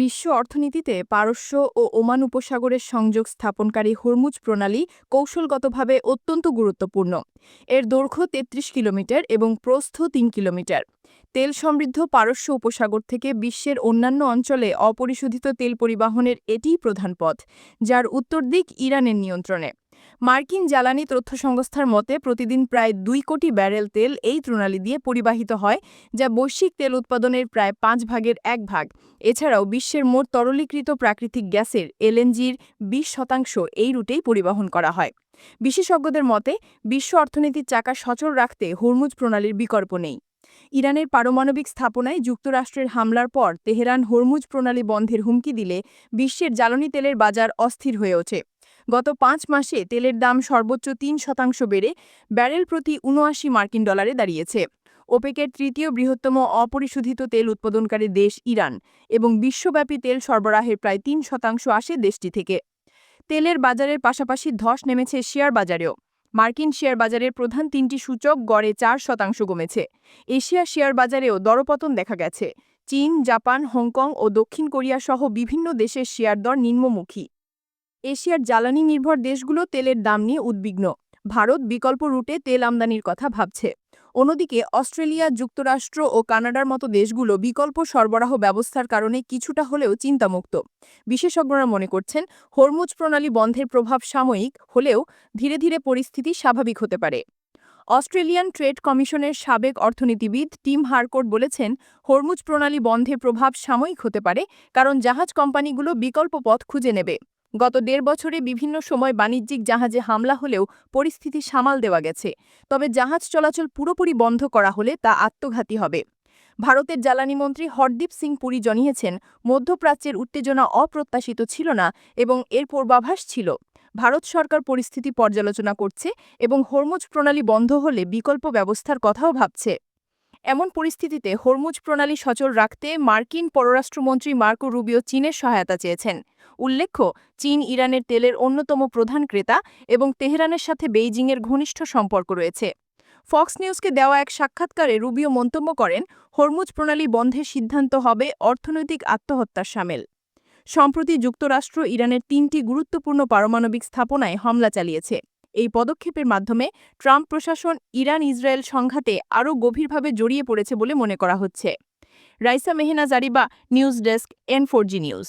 বিশ্ব অর্থনীতিতে পারস্য ও ওমান উপসাগরের সংযোগ স্থাপনকারী হরমুজ প্রণালী কৌশলগতভাবে অত্যন্ত গুরুত্বপূর্ণ। এর দৈর্ঘ্য ৩৩ কিলোমিটার এবং প্রস্থ তিন কিলোমিটার। তেল সমৃদ্ধ পারস্য উপসাগর থেকে বিশ্বের অন্যান্য অঞ্চলে অপরিশোধিত তেল পরিবহনের এটিই প্রধান পথ, যার উত্তর দিক ইরানের নিয়ন্ত্রণে। মার্কিন জ্বালানি তথ্য সংস্থার মতে, প্রতিদিন প্রায় দুই কোটি ব্যারেল তেল এই প্রণালী দিয়ে পরিবাহিত হয়, যা বৈশ্বিক তেল উৎপাদনের প্রায় পাঁচ ভাগের এক ভাগ। এছাড়াও বিশ্বের মোট তরলীকৃত প্রাকৃতিক গ্যাসের এলএনজির বিশ শতাংশ এই রুটেই পরিবহন করা হয়। বিশেষজ্ঞদের মতে, বিশ্ব অর্থনীতির চাকা সচল রাখতে হরমুজ প্রণালীর বিকল্প নেই। ইরানের পারমাণবিক স্থাপনায় যুক্তরাষ্ট্রের হামলার পর তেহরান হরমুজ প্রণালী বন্ধের হুমকি দিলে বিশ্বের জ্বালানি তেলের বাজার অস্থির হয়ে ওঠে। গত পাঁচ মাসে তেলের দাম সর্বোচ্চ তিন শতাংশ বেড়ে ব্যারেল প্রতি উনআশি মার্কিন ডলারে দাঁড়িয়েছে। ওপেকের তৃতীয় বৃহত্তম অপরিশোধিত তেল উৎপাদনকারী দেশ ইরান এবং বিশ্বব্যাপী তেল সরবরাহের প্রায় তিন শতাংশ আসে দেশটি থেকে। তেলের বাজারের পাশাপাশি ধস নেমেছে শেয়ার বাজারেও। মার্কিন শেয়ার বাজারের প্রধান তিনটি সূচক গড়ে চার শতাংশ কমেছে। এশিয়া শেয়ার বাজারেও দরপতন দেখা গেছে। চীন, জাপান, হংকং ও দক্ষিণ কোরিয়া সহ বিভিন্ন দেশের শেয়ার দর নিম্নমুখী। এশিয়ার জ্বালানি নির্ভর দেশগুলো তেলের দাম নিয়ে উদ্বিগ্ন। ভারত বিকল্প রুটে তেল আমদানির কথা ভাবছে। অন্যদিকে, অস্ট্রেলিয়া, যুক্তরাষ্ট্র ও কানাডার মতো দেশগুলো বিকল্প সরবরাহ ব্যবস্থার কারণে কিছুটা হলেও চিন্তামুক্ত। বিশেষজ্ঞরা মনে করছেন, হরমুজ প্রণালী বন্ধের প্রভাব সাময়িক হলেও ধীরে ধীরে পরিস্থিতি স্বাভাবিক হতে পারে। অস্ট্রেলিয়ান ট্রেড কমিশনের সাবেক অর্থনীতিবিদ টিম হারকোর্ট বলেছেন, হরমুজ প্রণালী বন্ধের প্রভাব সাময়িক হতে পারে কারণ জাহাজ কোম্পানিগুলো বিকল্প পথ খুঁজে নেবে। গত দেড় বছরে বিভিন্ন সময় বাণিজ্যিক জাহাজে হামলা হলেও পরিস্থিতি সামাল দেওয়া গেছে। তবে জাহাজ চলাচল পুরোপুরি বন্ধ করা হলে তা আত্মঘাতী হবে। ভারতের জ্বালানি মন্ত্রী হরদীপ সিং পুরী জানিয়েছেন, মধ্যপ্রাচ্যের উত্তেজনা অপ্রত্যাশিত ছিল না এবং এর পূর্বাভাস ছিল। ভারত সরকার পরিস্থিতি পর্যালোচনা করছে এবং হরমুজ প্রণালী বন্ধ হলে বিকল্প ব্যবস্থার কথাও ভাবছে। এমন পরিস্থিতিতে হরমুজ প্রণালী সচল রাখতে মার্কিন পররাষ্ট্রমন্ত্রী মার্কো রুবিও চীনের সহায়তা চেয়েছেন। উল্লেখ্য, চীন ইরানের তেলের অন্যতম প্রধান ক্রেতা এবং তেহরানের সাথে বেইজিংয়ের ঘনিষ্ঠ সম্পর্ক রয়েছে। ফক্স নিউজকে দেওয়া এক সাক্ষাৎকারে রুবিও মন্তব্য করেন, হরমুজ প্রণালী বন্ধের সিদ্ধান্ত হবে অর্থনৈতিক আত্মহত্যার সামেল। সম্প্রতি যুক্তরাষ্ট্র ইরানের তিনটি গুরুত্বপূর্ণ পারমাণবিক স্থাপনায় হামলা চালিয়েছে। এই পদক্ষেপের মাধ্যমে ট্রাম্প প্রশাসন ইরান ইসরায়েল সংঘাতে আরও গভীরভাবে জড়িয়ে পড়েছে বলে মনে করা হচ্ছে। Raisa Mehena Zariba news desk N news.